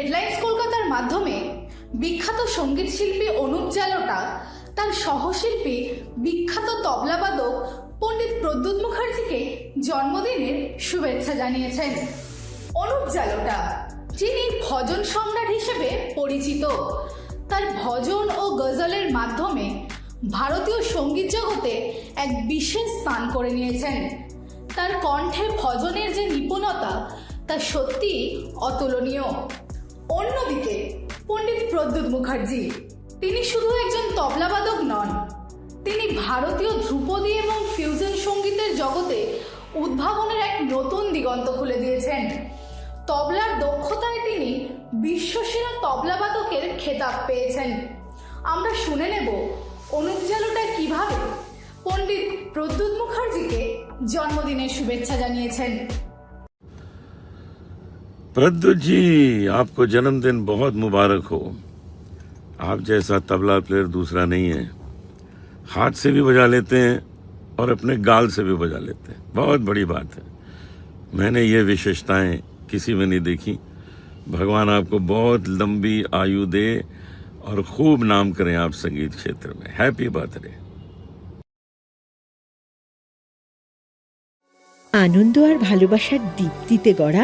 Headlines কলকাতার মাধ্যমে বিখ্যাত সংগীত শিল্পী অনুপ জালোটা তার সহশিল্পী বিখ্যাত তবলাবাদক পণ্ডিত প্রদ্যুৎ মুখার্জিকে জন্মদিনের শুভেচ্ছা জানিয়েছেন। অনুপ জালোটা, যিনি ভজন সম্রাট হিসেবে পরিচিত, তার ভজন ও গজলের মাধ্যমে ভারতীয় সংগীত জগতে এক বিশেষ স্থান করে নিয়েছেন। তার কণ্ঠে ভজনের যে নিপুণতা, তা সত্যি অতুলনীয়। অন্যদিকে, পণ্ডিত প্রদ্যুৎ মুখার্জি, তিনি শুধু একজন তবলাবাদক নন, তিনি ভারতীয় ধ্রুপদী এবং ফিউজন সঙ্গীতের জগতে উদ্ভাবনের এক নতুন দিগন্ত খুলে দিয়েছেন। তবলার দক্ষতায় তিনি বিশ্বসেরা তবলাবাদকের খেতাব পেয়েছেন। আমরা শুনে নেব অনুপ জালোটা কীভাবে পণ্ডিত প্রদ্যুৎ মুখার্জিকে জন্মদিনের শুভেচ্ছা জানিয়েছেন। प्रद्युत जी आपको जन्मदिन बहुत मुबारक हो आप जैसा तबला प्लेयर दूसरा नहीं है हाथ से भी बजा लेते हैं और अपने गाल से भी बजा लेते हैं बहुत बड़ी बात है मैंने ये विशेषताएं किसी में नहीं देखी भगवान आपको बहुत लंबी आयु दे और खूब नाम करें आप संगीत क्षेत्र में हैप्पी बर्थडे আনন্দ আর ভালোবাসার দীপ্তিতে গড়া